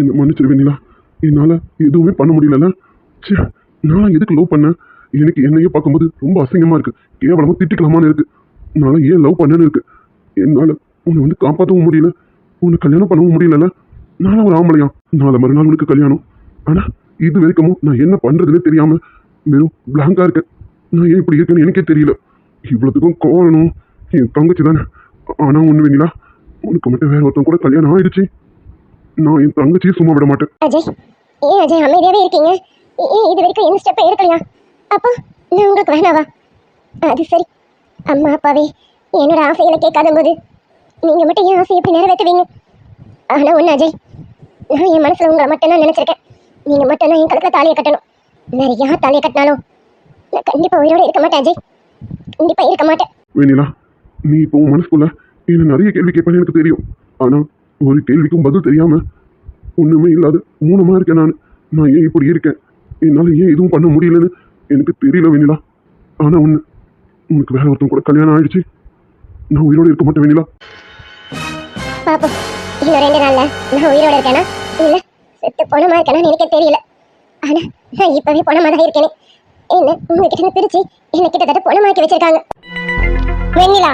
என்ன மன்னிச்சிரு வெண்ணிலா. என்னால் எதுவுமே பண்ண முடியலல்ல. ச்சே நான் எதுக்கு லவ் பண்ணேன்? எனக்கு என்னையே பார்க்கும்போது ரொம்ப அசிங்கமாக இருக்கு. கேவலமாக திட்டிக்கலாமான்னு இருக்கு. நான் ஏன் லவ் பண்ணேன்னு இருக்கு. என்னால் உன்னை வந்து காப்பாற்றவும் முடியல. உன்னை கல்யாணம் பண்ணவும் முடியலல்ல. நானும் ஒரு ஆம்பளையா. நாளை மறுநாள் உனக்கு கல்யாணம். ஆனால் இது வரைக்கும் நான் என்ன பண்ணுறதுனே தெரியாமல் வெறும் பிளாங்காக இருக்கேன். நான் ஏன் இப்படி இருக்கேன்னு எனக்கே தெரியல. இவ்வளோத்துக்கும் கோவணும் என் தங்கச்சி தானே. ஆனால் ஒன்று வேணிலா உனக்கு மட்டும் வேற ஒருத்தன் கூட கல்யாணம் ஆயிடுச்சு. நான் என் தங்கச்சியை சும்மா விட மாட்டேன். அஜய் ஏன் அஜய்? அமைதியாவே இருக்கீங்க. ஏன் இது வரைக்கும் எந்த ஸ்டெப்பை எடுக்கலையா? அப்போ நான் உங்களுக்கு வேணாவா? அது சரி. அம்மா அப்பாவே என்னோட ஆசைகளை கேட்காத போது நீங்க மட்டும் என் ஆசையை எப்படி நிறைவேற்றுவீங்க? ஆனா ஒன்று அஜய் நான் என் மனசுல உங்களை மட்டும் தான் நினைச்சிருக்கேன். நீங்க மட்டும் தான் என் கழுத்துல தாலியை கட்டணும். வேற யார் தாலியை கட்டினாலும் நான் கண்டிப்பா உயிரோட இருக்க மாட்டேன் அஜய். கண்டிப்பா இருக்க மாட்டேன். வேணிலா நீ இப்போ உன் மனசுக்குள்ள என்ன நிறைய கேள்வி கேட்பேன்னு எனக்கு தெரியும். ஆனால் ஒரு கேள்விக்கும் பதில் தெரியாமல் ஒன்றுமே இல்லாத மூணமா இருக்கேன் நான். நான் ஏன் இப்படி இருக்கேன்? என்னால் ஏன் எதுவும் பண்ண முடியலன்னு எனக்கு தெரியல வேணிலா ஆனால் ஒன்று உனக்கு வேற ஒருத்தன் கூட கல்யாணம் ஆயிடுச்சு. நான் உயிரோடு இருக்க மாட்டேன் வேணிலா பாப்போம். இன்னும் ரெண்டு நாள்ல நான் உயிரோட இருக்கேனா? இல்ல செத்து போனமா இருக்கேனா எனக்கு தெரியல. ஆனா நான் இப்பவே போனமா தான் இருக்கேனே. என்ன உங்ககிட்ட இருந்து பிரிச்சு என்ன கிட்டத்தட்ட போனமாக்கி வச்சிருக்காங்க. வெண்ணிலா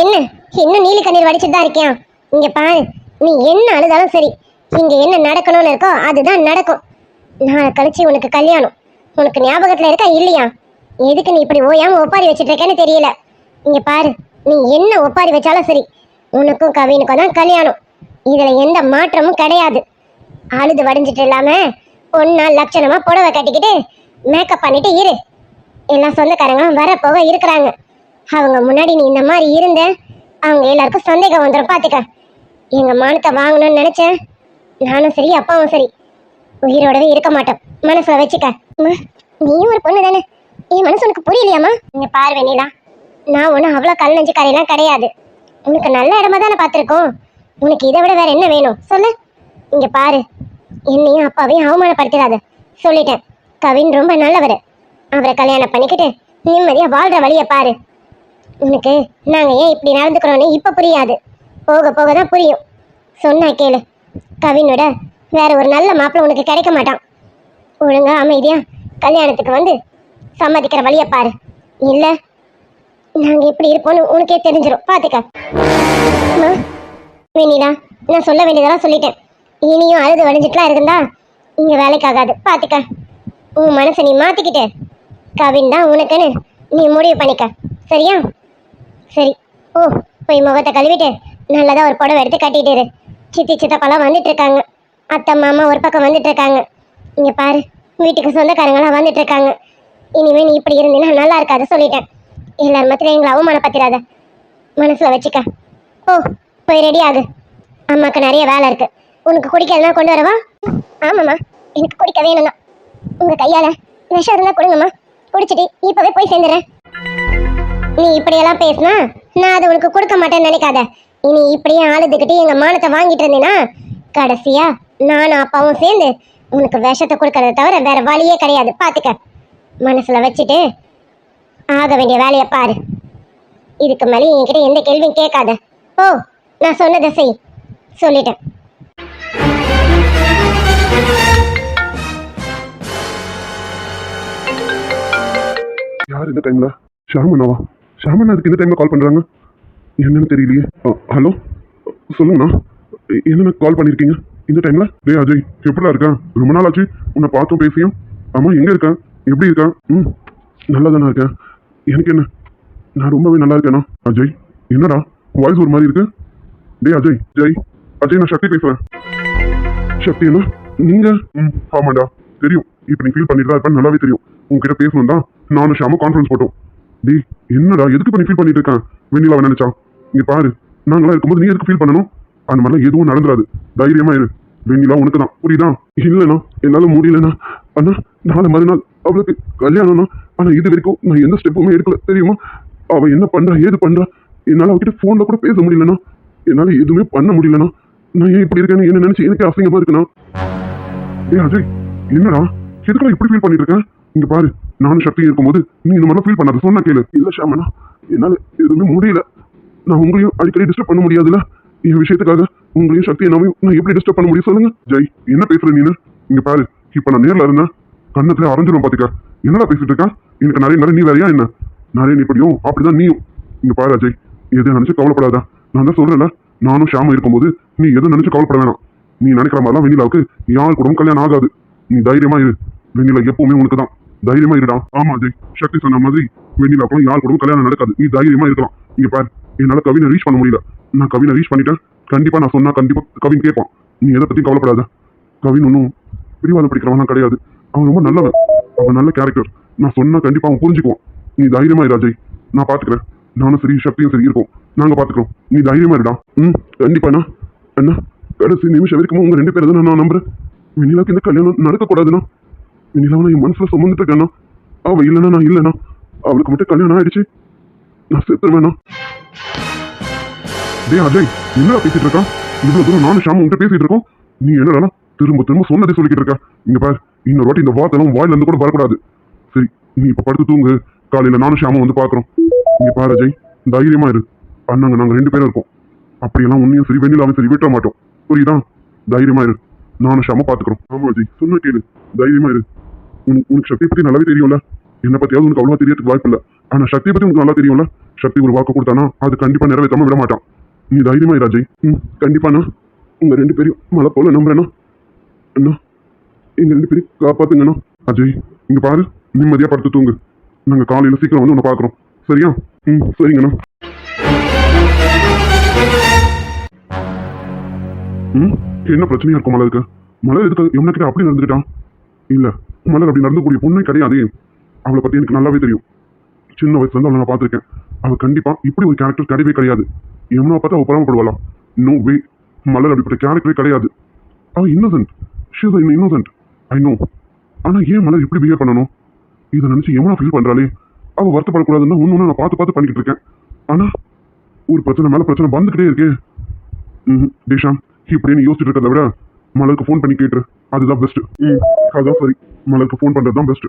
என்ன? இன்னும் நீலி கண்ணீர் வடிச்சிட்டு தான் இருக்கியா? இங்க பாரு. நீ என்ன அழுதாலும் சரி இங்க என்ன நடக்கணும்னு இருக்கோ அதுதான் நடக்கும். நாளை கழிச்சு உனக்கு கல்யாணம். உனக்கு ஞாபகத்துல இருக்கா இல்லையா? எதுக்கு நீ இப்படி ஓயாம ஒப்பாரி வச்சுட்டு இருக்கேன்னு தெரியல. இங்கே பாரு நீ என்ன ஒப்பாரி வச்சாலும் சரி உனக்கும் கவினுக்கும் தான் கல்யாணம். இதுல எந்த மாற்றமும் கிடையாது. அழுது வடிஞ்சிட்டு இல்லாம பொண்ணா லட்சணமா புடவை கட்டிக்கிட்டு மேக்கப் பண்ணிட்டு இரு. எல்லா சொந்தக்காரங்களும் வர போக இருக்கிறாங்க. அவங்க முன்னாடி நீ இந்த மாதிரி இருந்த அவங்க எல்லாருக்கும் சந்தேகம் வந்துடும் பாத்துக்க. எங்க மானத்தை வாங்கணும்னு நினைச்சேன். நானும் சரி அப்பாவும் சரி. உயிரோடவே இருக்க மாட்டோம். மனசுல வச்சுக்க. நீயும் ஒரு பொண்ணு தானே? என் மனசு உனக்கு புரியலையாம்மா? நீங்க பாரு வெண்ணிலா. நான் ஒன்றும் அவ்வளோ கல் நெஞ்சு கரையெல்லாம் கிடையாது. உனக்கு நல்ல இடமா தானே பார்த்துருக்கோம். உனக்கு இதை விட வேற என்ன வேணும்? சொல்லு. இங்க பாரு. என்னையும் அப்பாவையும் அவமானப்படுத்திடாத. சொல்லிட்டேன். கவின் ரொம்ப நல்லவர். அவரை கல்யாணம் பண்ணிக்கிட்டு நிம்மதியா வாழ்ற வழியை பாரு. உனக்கு நாங்க ஏன் இப்படி நடந்துக்கிறோன்னு இப்ப புரியாது. போக போக தான் புரியும். சொன்னா கேளு. கவினோட வேற ஒரு நல்ல மாப்பிள்ள உனக்கு கிடைக்க மாட்டான். ஒழுங்கா அமைதியா கல்யாணத்துக்கு வந்து சம்மதிக்கிற வழியை பாரு. இல்ல நாங்க எப்படி இருப்போம்னு உனக்கே தெரிஞ்சிடும் பாத்துக்க. வேணிடா நான் சொல்ல வேண்டியதெல்லாம் சொல்லிட்டேன். இனியும் அழுது வடிஞ்சிட்டுலாம் இருந்தா இங்க வேலைக்கு ஆகாது பாத்துக்க. உன் மனசை நீ மாத்திக்கிட்டு. கவின் தான் உனக்குன்னு நீ முடிவு பண்ணிக்க. சரியா? சரி. ஓ போய் முகத்தை கழுவிட்டு நல்லதாக ஒரு புடவை எடுத்து கட்டிட்டு இரு. சித்தி சித்தப்பெல்லாம் வந்துட்டு இருக்காங்க அத்தை மாமா ஒரு பக்கம் வந்துட்டு இருக்காங்க இங்கே பாரு வீட்டுக்கு சொந்தக்காரங்களாம் வந்துட்டு இருக்காங்க இனிமேல் நீ இப்படி இருந்தீன்னா நல்லா இருக்காது சொல்லிட்டேன். எல்லார் மத்தியும் எங்களை அவமானப்படுத்திடாத. மனசில் வச்சுக்க. ஓ போய் ரெடி ஆகு. அம்மாவுக்கு நிறைய வேலை இருக்கு. உனக்கு குடிக்கலனா கொண்டு வரவா? ஆமாம்மா எனக்கு குடிக்க வேணும்னா. உங்கள் கையால் விஷம் இருந்தால் கொடுங்கம்மா. குடிச்சிட்டு இப்போவே போய் சேர்ந்துடுறேன் நீ இப்படியெல்லாம் பேசுனா நான் அதை உனக்கு கொடுக்க மாட்டேன்னு நினைக்காத. இனி இப்படியே ஆளுதுக்கிட்டு எங்க மானத்தை வாங்கிட்டு இருந்தேன்னா கடைசியா நானும் அப்பாவும் சேர்ந்து உனக்கு விஷத்தை கொடுக்கறத தவிர வேற வழியே கிடையாது. பாத்துக்க. மனசுல வச்சுட்டு ஆக வேண்டிய வேலையை பாரு. இதுக்கு மேலே என்கிட்ட எந்த கேள்வியும் கேட்காத. ஓ நான் சொன்னதை செய். சொல்லிட்டேன். யார் இந்த டைம்ல ஷாமனாவா ஷாமன் அதுக்கு இந்த டைம்ல கால் பண்றாங்க? என்னன்னு தெரியலையே. ஹலோ? சொல்லுங்கண்ணா. என்னண்ணா கால் பண்ணியிருக்கீங்க இந்த டைம்ல டேய் அஜய் எப்படா இருக்கேன் ரொம்ப நாள் ஆச்சு உன்னை பார்த்தும் பேசியும். ஆமாம் எங்கே இருக்கேன் எப்படி இருக்கேன் ம் நல்லா தானே இருக்கேன் எனக்கு என்ன? நான் ரொம்பவே நல்லா இருக்கேண்ணா. அஜய் என்னடா? வாய்ஸ் ஒரு மாதிரி இருக்கு. டேய் அஜய் ஜெய். அஜய் நான் சக்தி பேசுறேன். சக்தி என்ன நீங்க? ம் ஆமாண்டா. தெரியும். இப்போ நீ ஃபீல் பண்ணிட்டு தான் இருப்பேன் நல்லாவே தெரியும். உங்ககிட்ட பேசணும் தான் நானும் ஷாமும் கான்ஃபரன்ஸ் போட்டோம். டே என்னடா? எதுக்கு பண்ணி ஃபீல் பண்ணிட்டு இருக்கேன் வெண்ணிலாவை நினைச்சா இங்க பாரு நாங்களாம் இருக்கும்போது நீ எதுக்கு ஃபீல் பண்ணணும்? அந்த மாதிரிலாம் எதுவும் நடந்துடாது தைரியமா இரு. வெண்ணிலா உனக்கு தான் புரியுதா? இல்லைண்ணா என்னால முடியலண்ணா. அண்ணா நாளை மறுநாள் அவளுக்கு கல்யாணம்னா ஆனா இது வரைக்கும் நான் எந்த ஸ்டெப்புமே எடுக்கல. தெரியுமா? அவ என்ன பண்றா ஏது பண்றா? என்னால அவகிட்ட போன்ல கூட பேச முடியலண்ணா. என்னால எதுவுமே பண்ண முடியலண்ணா. நான் ஏன் இப்படி இருக்கேன்னு என்ன நினைச்சு எனக்கு அசிங்கமா இருக்குண்ணா. ஏ அஜய் என்னடா? எதுக்குடா இப்படி ஃபீல் பண்ணிட்டு இருக்கேன் இங்க பாரு நானும் சக்தி இருக்கும்போது நீ இந்த மாதிரிலாம் ஃபீல் பண்ணாத. சொன்ன கேளு. இல்லை ஷாமனா என்னால எதுவுமே முடியல. நான் உங்களையும் அடிக்கடி டிஸ்டர்ப் பண்ண முடியாதுல்ல? என் விஷயத்துக்காக உங்களையும் சக்தி என்னவையும் நான் எப்படி டிஸ்டர்ப் பண்ண முடியும் சொல்லுங்க. ஜெய் என்ன பேசுற நீனு? இங்க பாரு இப்ப நான் நேர்ல இருந்தேன். கண்ணத்துல அரைஞ்சிடும் பாத்துக்க. என்னடா பேசிட்டு இருக்கா? எனக்கு நிறைய நிறைய நீ வேறையா என்ன? நிறைய நீ இப்படியும் அப்படிதான் நீயும். இங்க பாரு அஜய் எதை நினைச்சு கவலைப்படாதா. நான் தான் சொல்றேன்ல நானும் ஷாம இருக்கும்போது நீ எதை நினைச்சு கவலைப்பட வேணாம். நீ நினைக்கிற மாதிரிலாம் வெண்ணிலாவுக்கு யார் கூடவும் கல்யாணம் ஆகாது. நீ தைரியமா இரு. வெண்ணிலா எப்பவுமே உனக்கு தான் தைரியமா இருடா. ஆமா அஜய். சக்தி சொன்ன மாதிரி வெண்ணிலாவுக்கும் யார் கூடவும் கல்யாணம் நடக்காது. நீ தைரியமா இருக்கலாம். இங்க பாரு என்னால கவினை ரீச் பண்ண முடியல. நான் கவினை ரீச் பண்ணிட்டேன். கண்டிப்பா நான் சொன்னா கண்டிப்பா கவின் கேட்பான். நீ எதை பத்தி கவலைப்படாத. கவின் ஒன்றும் பிடிவாதம் பிடிக்கிறவனா கிடையாது. அவன் ரொம்ப நல்லவன். அவன் நல்ல கேரக்டர் நான் சொன்னா கண்டிப்பா அவன் புரிஞ்சுக்குவான். நீ தைரியமா இரு அஜய். நான் பாத்துக்கிறேன். நானும் சரி சக்தியும் சரி இருக்கும். நாங்க பாத்துக்கிறோம். நீ தைரியமா இருடா. ம் கண்டிப்பாண்ணா அண்ணா. கடைசி நிமிஷம் வரைக்கும் உங்க ரெண்டு பேரும் தான் நான் நம்புறேன். வெண்ணிலாவுக்கு இந்த கல்யாணம் நடக்கக்கூடாதுண்ணா. வெண்ணிலாவை என் மனசில் சுமந்துட்டு அவள் இல்லைண்ணா நான் இல்லைண்ணா அவளுக்கு மட்டும் கல்யாணம் ஆயிடுச்சு. நான் செத்துருவேண்ணா டேய் அஜய் என்னடா பேசிட்டு இருக்கான் இவ்வளோ தூரம் நானும் ஷாமும் உங்கள்கிட்ட பேசிட்டு இருக்கோம். நீ என்னடா திரும்ப திரும்ப சொன்னதே சொல்லிக்கிட்டு இருக்க? இங்க பாரு இன்னொரு வாட்டி இந்த வார்த்தைலாம் வாயிலிருந்து கூட வரக்கூடாது. சரி நீ இப்போ படுத்து தூங்கு. காலையில் நானும் ஷாமும் வந்து பார்க்குறோம் இங்கே பாரு அஜய் தைரியமா இரு. அண்ணாங்க நாங்கள் ரெண்டு பேரும் இருக்கோம். அப்படியெல்லாம் உன்னையும் சரி வெண்ணிலாவும் சரி விட்ட மாட்டோம். புரியுதா? தைரியமா இரு. நானும் ஷாம பார்த்துக்குறோம் ஆமாம் அஜய் சொன்ன கேளு. தைரியமா இரு. உனக்கு உனக்கு சக்தியை பத்தி நல்லாவே தெரியும்ல. என்ன பத்தியாவது உனக்கு அவ்வளவா தெரியறதுக்கு வாய்ப்பு இல்ல. ஆனா சக்தியை பத்தி உனக்கு நல்லா தெரியும்ல. சக்தி ஒரு வாக்கு கொடுத்தானா அது கண்டிப்பா நிறைவேற்றாம விட மாட்டான். நீ தைரியமா ராஜய் அஜய். ம் கண்டிப்பாண்ணா உங்க ரெண்டு பேரும் மழை போல நம்புறேண்ணா அண்ணா. எங்க ரெண்டு பேரும் காப்பாத்துங்கண்ணா அஜய் இங்க பாரு. நிம்மதியா படுத்து தூங்கு. நாங்க காலையில சீக்கிரம் வந்து உன்னை பாக்குறோம் சரியா? ம் சரிங்கண்ணா ம் என்ன பிரச்சனையா இருக்கும் மலருக்கு மலர் எதுக்கு எம்னா கிட்ட அப்படி நடந்துக்கிட்டான்? இல்லை. மலர் அப்படி நடந்தக்கூடிய பொண்ணே கிடையாது. அவளை பற்றி எனக்கு நல்லாவே தெரியும். சின்ன வயசுலேருந்து அவளை நான் பார்த்துருக்கேன். அவள் கண்டிப்பாக இப்படி ஒரு கேரக்டர் கிடையவே கிடையாது. எம்னா பார்த்து அவள் பரமப்படுவாளாம் நோ வே மலர் அப்படிப்பட்ட கேரக்டரே கிடையாது. அவள் innocent she's in innocent I know ஆனால் ஏன் மலர் இப்படி பிஹேவ் பண்ணணும்? இதை நினச்சி எவனா ஃபீல் பண்ணுறாளே அவள் வருத்தப்படக்கூடாதுன்னு ஒன்று ஒன்று நான் பார்த்து பார்த்து பண்ணிக்கிட்டு இருக்கேன். ஆனால் ஒரு பிரச்சனை மேலே பிரச்சனை வந்துக்கிட்டே இருக்கே. ம் தேஷாம் இப்படின்னு யோசிச்சுட்டு இருக்கிறத விட மலருக்கு ஃபோன் பண்ணி கேட்டுரு. அதுதான் பெஸ்ட் ம் அதான் சரி மலருக்கு ஃபோன் பண்றது தான் பெஸ்ட்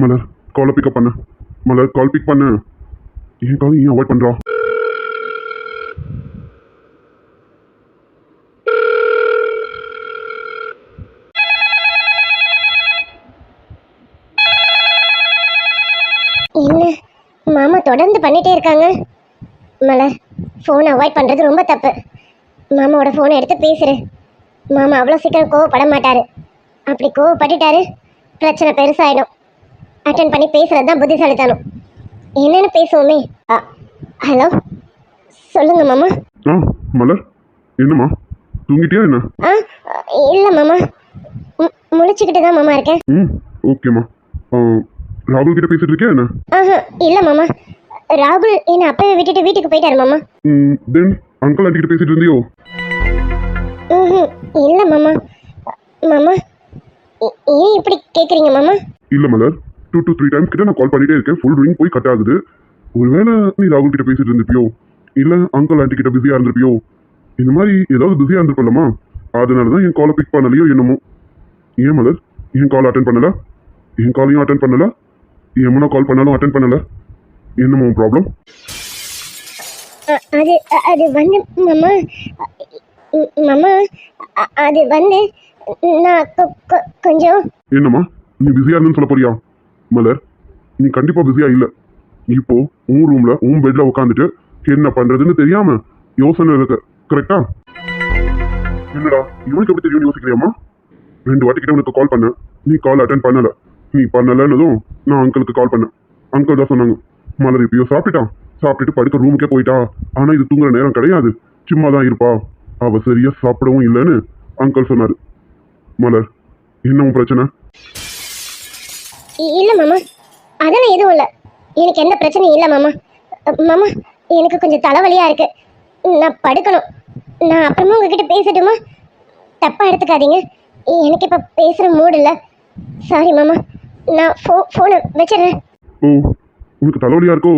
மலர் காலை பிக்கப் பண்ணு. மலர் கால் பிக் பண்ணு. ஏன் கால் ஏன் அவாய்ட் பண்றா? என்ன? மாமா தொடர்ந்து பண்ணிட்டே இருக்காங்க. மலர் ஃபோனை அவாய்ட் பண்ணுறது ரொம்ப தப்பு. மாமாவோட ஃபோனை எடுத்து பேசுரு. மாமா அவ்வளோ சீக்கிரம் கோவப்பட மாட்டாரு. அப்படி கோவப்பட்டுட்டாரு பிரச்சனை பெருசாயிடும். அட்டன் பண்ணி பேசுறது தான் புத்திசாலித்தனம். என்னன்னு பேசுவோமே. ஹலோ? சொல்லுங்க மாமா. ஆ மலர் என்னம்மா? தூங்கிட்டியா என்ன? ஆ இல்லை மாமா. முழிச்சுக்கிட்டு தான் மாமா இருக்கேன். ம் ஓகேம்மா. ராகுல் கிட்ட பேசிட்டு இருக்கியா என்ன? ஆஹா இல்லை மாமா. ராகுல் என்னை அப்பவே விட்டுட்டு வீட்டுக்கு போயிட்டாரு மாமா? ம் தென் அங்கிள் ஆண்டி கிட்ட பேசிட்டு இருந்தியோ. இல்ல மாமா. மாமா ஏன் இப்படி கேக்குறீங்க மாமா? இல்ல மலர் டூ டூ த்ரீ டைம்ஸ் கிட்ட நான் கால் பண்ணிட்டே இருக்கேன். ஃபுல் ரிங் போய் கட் ஆகுது. ஒருவேளை நீ ராகுல் கிட்ட பேசிட்டு இருந்திருப்பியோ? இல்ல அங்கிள் ஆண்டி கிட்ட பிஸியா இருந்திருப்பியோ? இந்த மாதிரி ஏதாவது பிஸியா இருந்திருப்பலமா அதனால தான் என் காலை பிக் பண்ணலையோ என்னமோ. ஏன் மலர்? என் கால் அட்டன் பண்ணல? என் காலையும் அட்டன் பண்ணல? எம்மனா கால் பண்ணாலும் அட்டன் பண்ணல? என்னமோ ப்ராப்ளம் அது அது வந்து மாமா மாமா அது வந்து நான் கொஞ்சம் என்னம்மா? நீ பிஸியா இருந்தேன்னு சொல்ல போறியா? மலர் நீ கண்டிப்பா பிஸியா இல்ல. இப்போ உன் ரூம்ல உன் பெட்ல உட்காந்துட்டு என்ன பண்றதுன்னு தெரியாம யோசனை இருக்க கரெக்டா என்னடா இவனுக்கு எப்படி தெரியும் யோசிக்கிறியாமா ரெண்டு வாட்டி கிட்ட உனக்கு கால் பண்ணேன். நீ கால் அட்டன் பண்ணல. நீ பண்ணலன்னதும் நான் அங்கிளுக்கு கால் பண்ணேன். அங்கிள் தான் சொன்னாங்க. மலர் இப்பயோ சாப்பிட்டுட்டான் சாப்பிட்டுட்டு படுக்க ரூமுக்கே போயிட்டா ஆனா இது தூங்குற நேரம் கிடையாது. சும்மா தான் இருப்பா. அவ சரியா சாப்பிடவும் இல்லைன்னு அங்கிள் சொன்னாரு. மலர் என்ன உன் பிரச்சனை? இல்ல மாமா. அதெல்லாம் எதுவும் இல்ல. எனக்கு எந்த பிரச்சனையும் இல்ல மாமா. மாமா எனக்கு கொஞ்சம் தலைவலியா இருக்கு. நான் படுக்கணும். நான் அப்புறமா உங்ககிட்ட பேசட்டுமா? தப்பா எடுத்துக்காதீங்க. எனக்கு இப்ப பேசுற மூடு இல்ல. சாரி மாமா. நான் ஃபோ ஃபோனை வச்சிடுறேன். உனக்கு தலைவலியா இருக்கோ?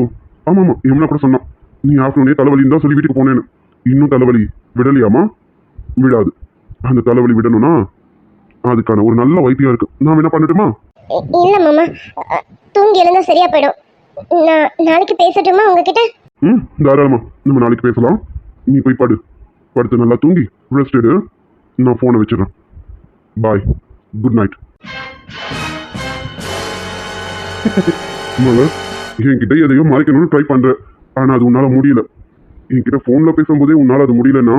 ஆமா ஆமா யமுனா கூட சொன்னான். நீ ஆஃப்டர்நூனே தலைவலின்னு தான் சொல்லி வீட்டுக்கு போனேன்னு. இன்னும் தலைவலி விடலையாமா விடாது. அந்த தலைவலி விடணும்னா அதுக்கான ஒரு நல்ல வைத்தியம் இருக்கு. நான் என்ன பண்ணட்டுமா? இல்ல மாமா. தூங்கி எழுந்தா சரியா போயிடும். நான் நாளைக்கு பேசட்டுமா உங்ககிட்ட? ம் தாராளமா. நம்ம நாளைக்கு பேசலாம். நீ போய் படு. படுத்து நல்லா தூங்கி ரெஸ்ட் எடு. நான் ஃபோனை வச்சிடுறேன். பாய் குட் நைட் மலர் என்கிட்ட எதையோ மறைக்கணும்னு ட்ரை பண்ற. ஆனா அது உன்னால முடியல. என்கிட்ட ஃபோனில் பேசும்போதே உன்னால அது முடியலன்னா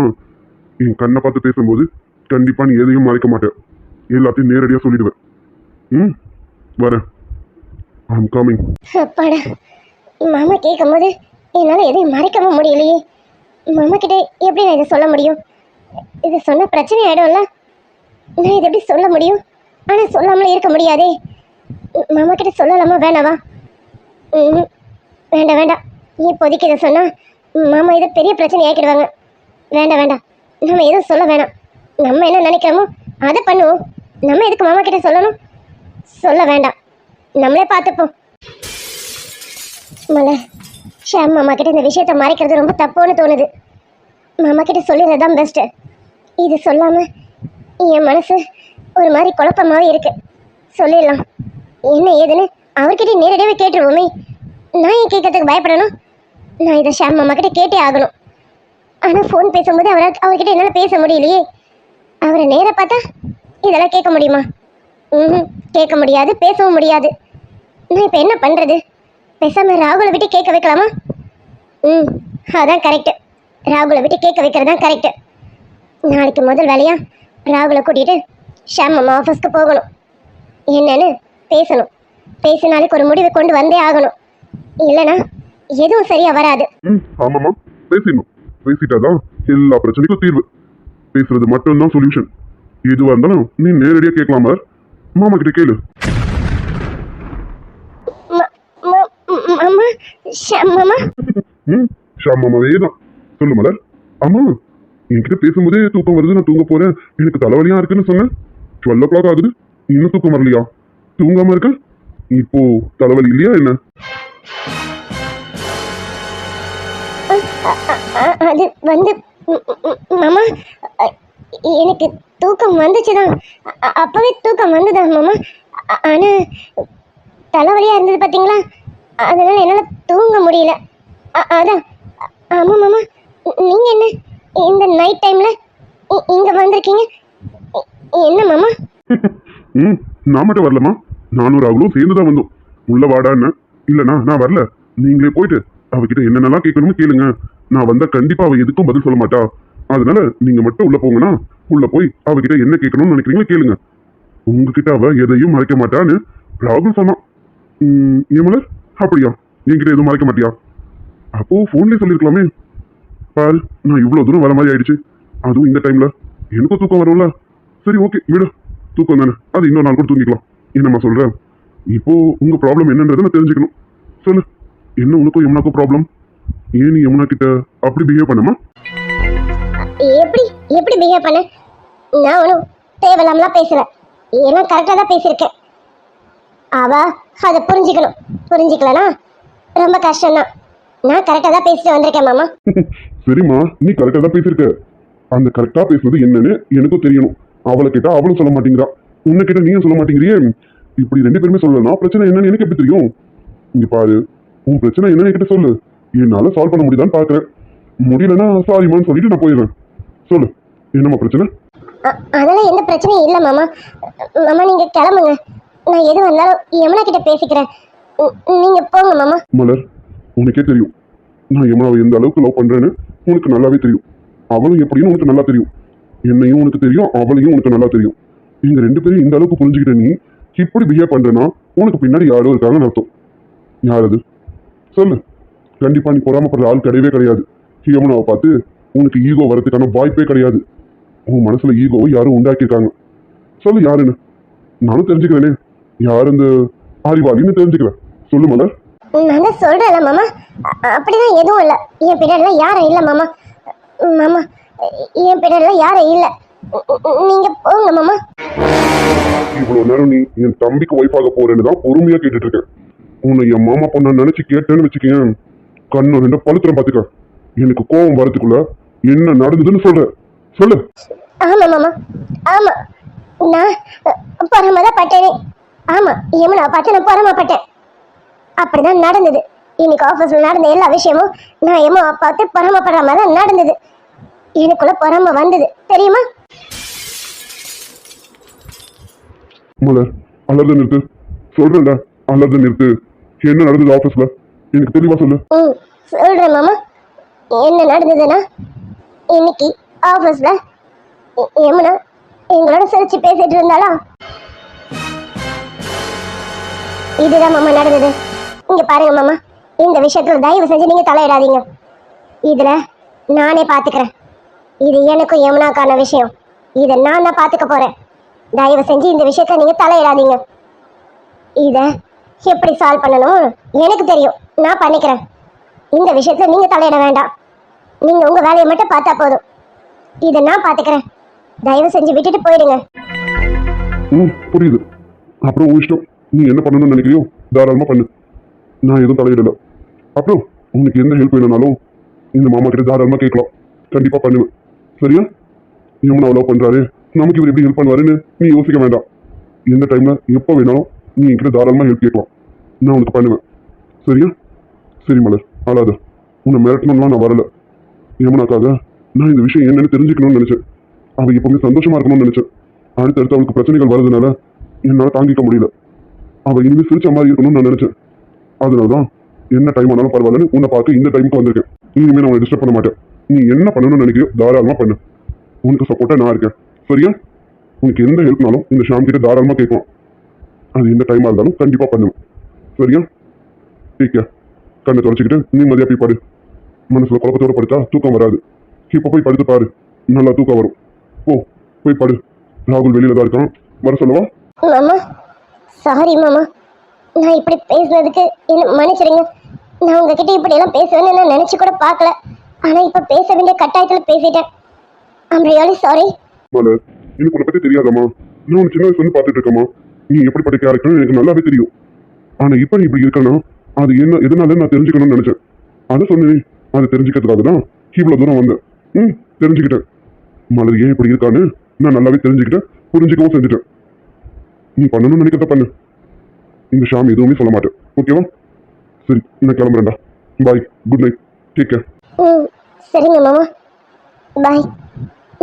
என் கண்ணை பார்த்து பேசும்போது கண்டிப்பா நீ எதையும் மறைக்க மாட்டேன் எல்லாத்தையும் நேரடியா சொல்லிடுவேன். ம்? வரேன். ஐம் கமிங் அப்பாடா மாமா கேட்கும்போது என்னால் எதையும் மறைக்கவும் முடியலையே. மாமா கிட்ட எப்படி நான் இதை சொல்ல முடியும்? இது சொன்ன பிரச்சனை ஆயிடும்ல. நான் இதை எப்படி சொல்ல முடியும்? ஆனால் சொல்லாமலே இருக்க முடியாதே. மாமா கிட்ட சொல்லலாமா வேணாவா? வேண்டாம் வேண்டாம். இப்போதைக்கு இதை சொன்னால் மாமா இதை பெரிய பிரச்சனை ஆக்கிடுவாங்க. வேண்டாம் வேண்டாம். நம்ம எதுவும் சொல்ல வேணாம். நம்ம என்ன நினைக்கிறோமோ அதை பண்ணுவோம். நம்ம எதுக்கு மாமா கிட்ட சொல்லணும்? சொல்ல வேண்டாம். நம்மளே பார்த்துப்போம். மலர் ஷாம் மாமா கிட்ட இந்த விஷயத்த மறைக்கிறது ரொம்ப தப்புன்னு தோணுது. மாமா கிட்ட சொல்லிடுறது தான் பெஸ்ட்டு இது சொல்லாமல் என் மனசு ஒரு மாதிரி குழப்பமாகவே இருக்குது சொல்லிடலாம். என்ன ஏதுன்னு அவர்கிட்ட நேரடியாகவே கேட்டுருவோமே நான் ஏன் கேட்கறதுக்கு பயப்படணும்? நான் இதை ஷாம் மாமா கிட்ட கேட்டே ஆகணும். ஆனால் ஃபோன் பேசும்போது அவரால் அவர்கிட்ட என்னால் பேச முடியலையே. அவரை நேராக பார்த்தா இதெல்லாம் கேட்க முடியுமா? ம் கேட்க முடியாது பேசவும் முடியாது. நான் இப்போ என்ன பண்ணுறது பேசாமல் ராகுலை விட்டு கேட்க வைக்கலாமா? ம் அதான் கரெக்டு ராகுலை விட்டு கேட்க வைக்கிறது தான் கரெக்டு நாளைக்கு முதல் வேலையாக ராகுலை கூட்டிகிட்டு ஷாம் மாமா ஆஃபீஸ்க்கு போகணும். என்னன்னு பேசணும். பேசி நாளைக்கு ஒரு முடிவு கொண்டு வந்தே ஆகணும். இல்லைனா எதுவும் சரியாக வராது. ம் ஆமாம்மா பேசிடணும். பேசிட்டாதான் எல்லா பிரச்சனைக்கும் தீர்வு. பேசுறது மட்டும்தான் சொல்யூஷன் எதுவாக இருந்தாலும் நீ நேரடியாக கேட்கலாம் மலர் மாமா கிட்ட கேளு. ஷாம் மாமா. ம் ஷாம் மாமாவே தான். சொல்லு மலர். என்கிட்ட பேசும்போதே தூக்கம் வருது நான் தூங்க போறேன். எனக்கு தலைவலியா இருக்குன்னு சொன்னேன் டுவெல் ஓ கிளாக் ஆகுது. இன்னும் தூக்கம் வரலையா? தூங்காம இருக்க? இப்போ தலைவலி இல்லையா என்ன? அது வந்து மாமா எனக்கு தூக்கம் வந்துச்சு தான் அப்போவே தூக்கம் வந்துதா மாமா. ஆனா தலைவலியாக இருந்தது பார்த்தீங்களா அதனால என்னால் தூங்க முடியல. அதான். ஆமா மாமா. நீங்கள் என்ன இந்த நைட் டைமில் இங்கே வந்திருக்கீங்க? என்ன மாமா? ம் நான் மட்டும் வரலம்மா. நானும் ராகுலும் சேர்ந்து தான் வந்தோம். உள்ள வாடான்னு. இல்லைண்ணா நான் வரல. நீங்களே போயிட்டு அவகிட்ட என்னென்னலாம் கேட்கணுமோ கேளுங்க. நான் வந்தா கண்டிப்பா அவ எதுக்கும் பதில் சொல்ல மாட்டா. அதனால நீங்க மட்டும் உள்ள போங்கன்னா உள்ள போய் அவகிட்ட என்ன கேட்கணும்னு நினைக்கிறீங்களோ கேளுங்க. உங்ககிட்ட அவ எதையும் மறைக்க மாட்டான்னு ராகுல் சொன்னான். ஏமலர் அப்படியா? என்கிட்ட எதுவும் மறைக்க மாட்டியா? அப்போ ஃபோன்லேயே சொல்லியிருக்கலாமே. பால் நான் இவ்வளோ தூரம் வர மாதிரி ஆயிடுச்சு. அதுவும் இந்த டைம்ல எனக்கும் தூக்கம் வரும்ல. சரி ஓகே விடு. தூக்கம் தானே அது இன்னொரு நாள் கூட தூங்கிக்கலாம். என்னம்மா சொல்ற. இப்போ உங்க ப்ராப்ளம் என்னன்றதை நான் தெரிஞ்சுக்கணும். சொல்லு. என்ன உனக்கும் யமுனாக்கும் ப்ராப்ளம் ஏன் நீ யமுனா கிட்ட அப்படி பிஹேவ் பண்ணமா? எப்படி எப்படி பிஹேவ் பண்ண? நான் ஒன்றும் தேவையில்லாமலாம் பேசல. எல்லாம் கரெக்டாக தான் பேசியிருக்கேன். அவ அதை புரிஞ்சுக்கணும். புரிஞ்சுக்கலனா ரொம்ப கஷ்டம்தான். நான் கரெக்டாக தான் பேசிட்டு வந்திருக்கேன் மாமா. சரிம்மா நீ கரெக்டாக தான் பேசியிருக்க. அந்த கரெக்டாக பேசுறது என்னன்னு எனக்கும் தெரியணும். அவளை கேட்டா அவளும் சொல்ல மாட்டேங்கிறா. உன்னை கேட்டா நீயும் சொல்ல மாட்டேங்கிறியே? இப்படி ரெண்டு பேருமே சொல்லலாம் பிரச்சனை என்னன்னு எனக்கு எப்படி தெரியும்? இங்க பாரு உன் பிரச்சனை என்னன்னு என்கிட்ட சொல்லு. என்னால சால்வ் பண்ண முடியுதான்னு பாக்குறேன் முடியலன்னா சாரிமான்னு சொல்லிட்டு நான் போயிடுறேன். சொல்லு என்னம்மா பிரச்சனை? அதெல்லாம் எந்த பிரச்சனையும் இல்லை மாமா. மாமா நீங்கள் கிளம்புங்க. நான் எது வந்தாலும் யமுனா கிட்ட பேசிக்கிறேன். நீங்கள் போங்க மாமா. மலர் உனக்கே தெரியும். நான் யமுனாவை எந்த அளவுக்கு லவ் பண்றேன்னு உனக்கு நல்லாவே தெரியும். அவளும் எப்படின்னு உனக்கு நல்லா தெரியும். என்னையும் உனக்கு தெரியும் அவளையும் உனக்கு நல்லா தெரியும். நீங்க ரெண்டு பேரும் இந்த அளவுக்கு புரிஞ்சுக்கிட்ட நீ இப்படி பிஹேவ் பண்றேன்னா உனக்கு பின்னாடி யாரோ இருக்காங்கன்னு அர்த்தம். யார் அது? சொல்லு. கண்டிப்பா நீ பொறாமப்படுற ஆள் கிடையவே கிடையாது. யமுனாவை பார்த்து உனக்கு ஈகோ வரதுக்கான வாய்ப்பே கிடையாது. உன் மனசுல ஈகோவை யாரும் உண்டாக்கியிருக்காங்க. சொல்லு யாருன்னு. நானும் தெரிஞ்சுக்கிறேனே. யார் இந்த ஆரிவாளின்னு தெரிஞ்சுக்கிறேன் சொல்லு மலர். நான் தான் சொல்கிறேன்ல மாமா. அப்படிதான் எதுவும் இல்லை. என் பின்னாடிலாம் யாரும் இல்லை மாமா. மாமா என் பின்னாடிலாம் யாரும் இல்லை. நீங்கள் போங்க மாமா. இவ்வளவு நேரம் நீ என் தம்பிக்கு ஒய்ஃபாக போறேன்னு தான் பொறுமையா கேட்டுட்டு இருக்கேன் உன்னை என் மாமா பொண்ண நினைச்சு கேட்டேன்னு வச்சுக்கேன் கண்ணு ரெண்டு பழுத்திரம் பாத்துக்க. எனக்கு கோவம் வரதுக்குள்ள என்ன நடந்ததுன்னு சொல்ற. சொல்லு. ஆமா மாமா. ஆமா. நான் பரமதான் பட்டேனே ஆமா யமுனா பார்த்து நான் பரமப்பட்டேன் அப்படிதான் நடந்தது. இன்னைக்கு ஆஃபீஸ்ல நடந்த எல்லா விஷயமும் நான் எமோ பார்த்து பரமப்படுற மாதிரி தான் நடந்தது. எனக்குள்ள பரம வந்தது. தெரியுமா? மலர் அலர்ந்து நிறுத்து. சொல்றேன்ல அலர்ந்து நிறுத்து. என்ன நடந்தது ஆஃபீஸ்ல எனக்கு தெளிவா சொல்லு. சொல்றேன் மாமா. என்ன நடந்ததுன்னா இன்னைக்கு ஆஃபீஸ்ல யமுனா எங்களோட சிரிச்சு பேசிட்டு இருந்தாளா? இதுதான் மாமா நடந்தது. இங்க பாருங்க மாமா. இந்த விஷயத்துல தயவு செஞ்சு நீங்க தலையிடாதீங்க. இதுல நானே பாத்துக்கிறேன். இது எனக்கும் யமுனாக்கான விஷயம். இதை நான் தான் பார்த்துக்க போறேன். தயவு செஞ்சு இந்த விஷயத்த நீங்க தலையிடாதீங்க. இதை எப்படி சால்வ் பண்ணணும்? எனக்கு தெரியும். நான் பண்ணிக்கிறேன். இந்த விஷயத்துல நீங்கள் தலையிட வேண்டாம். நீங்கள் உங்கள் வேலையை மட்டும் பார்த்தா போதும். இதை நான் பார்த்துக்கிறேன். தயவு செஞ்சு விட்டுட்டு போயிடுங்க. ம் புரியுது. அப்புறம் உன் இஷ்டம். நீ என்ன பண்ணணும்னு நினைக்கிறியோ தாராளமாக பண்ணு. நான் எதுவும் தலையிடல. அப்புறம் உனக்கு எந்த ஹெல்ப் வேணும்னாலும் இந்த மாமா கிட்ட தாராளமாக கேட்கலாம். கண்டிப்பாக பண்ணுவேன். சரியா? யமுனா அவ்வளோ பண்ணுறாரு நமக்கு இவர் எப்படி ஹெல்ப் பண்ணுவாருன்னு நீ யோசிக்க வேண்டாம். எந்த டைமில் எப்போ வேணாலும் நீ என்கிட்ட தாராளமாக ஹெல்ப் கேட்கலாம். நான் உனக்கு பண்ணுவேன். சரியா? சரி மலர் அழாத உன்னை மிரட்டணும்லாம் நான் வரல. யமுனாக்காக நான் இந்த விஷயம் என்னென்னு தெரிஞ்சுக்கணும்னு நினச்சேன். அவள் எப்போவுமே சந்தோஷமாக இருக்கணும்னு நினச்சேன். அடுத்தடுத்து அவளுக்கு பிரச்சனைகள் வரதுனால என்னால் தாங்கிக்க முடியல. அவள் இனிமேல் சிரிச்ச மாதிரி இருக்கணும்னு நான் நினச்சேன். அதனால தான் என்ன டைம் ஆனாலும் பரவாயில்லன்னு உன்னை பார்த்து இந்த டைமுக்கு வந்திருக்கேன். இனிமேல் நான் உன்னை டிஸ்டர்ப் பண்ண மாட்டேன். நீ என்ன பண்ணணும்னு நினைக்கிறியோ தாராளமாக பண்ணு. உனக்கு சப்போர்ட்டாக நான் இருக்கேன். சரியா? உனக்கு எந்த ஹெல்ப்னாலும் இந்த ஷாம் கிட்ட தாராளமாக கேட்கலாம் அது எந்த டைமாக இருந்தாலும் கண்டிப்பாக பண்ணுவேன். சரியா? டேக் கேர் கண்ணை தொடச்சிக்கிட்டு நிம்மதியா போய் பாடு. மனசில் குழப்பத்தோட படுத்தா தூக்கம் வராது. இப்போ போய் படுத்து பாரு. நல்லா தூக்கம் வரும். போ போய் படு. ராகுல் வெளியில் தான் இருக்கான். வர சொல்லவா? மாமா சாரி மாமா. நான் இப்படி பேசுனதுக்கு என்ன மன்னிச்சிடுங்க. நான் உங்ககிட்ட இப்படி எல்லாம் பேசுவேன்னு நான் நினைச்சு கூட பார்க்கல. ஆனா இப்ப பேச வேண்டிய கட்டாயத்துல பேசிட்டேன். ஐம் ரியலி சாரி மலர் எனக்கு உன்னை பத்தி தெரியாதம்மா. நான் உன்னை சின்ன வயசுல இருந்து பார்த்துட்டு இருக்கேம்மா. நீ எப்படிப்பட்ட கேரக்டர் எனக்கு நல்லாவே தெரியும். ஆனா இப்ப நீ இப்படி இருக்கனா அது என்ன எதனால நான் தெரிஞ்சுக்கணும்னு நினைச்சேன். அதை சொன்னேன். அதை தெரிஞ்சுக்கிறதுக்காக தான் இவ்வளவு தூரம் வந்தேன். ம் தெரிஞ்சுக்கிட்டேன். மலர் ஏன் இப்படி இருக்கான்னு நான் நல்லாவே தெரிஞ்சுக்கிட்டேன் புரிஞ்சுக்கவும் செஞ்சுட்டேன். நீ பண்ணணும்னு நினைக்கிறத பண்ணு. இந்த ஷாம் எதுவுமே சொல்ல மாட்டேன். ஓகேவா? சரி நான் கிளம்புறேன்டா. Bye good night take care ம் சரிங்க மாமா. பாய்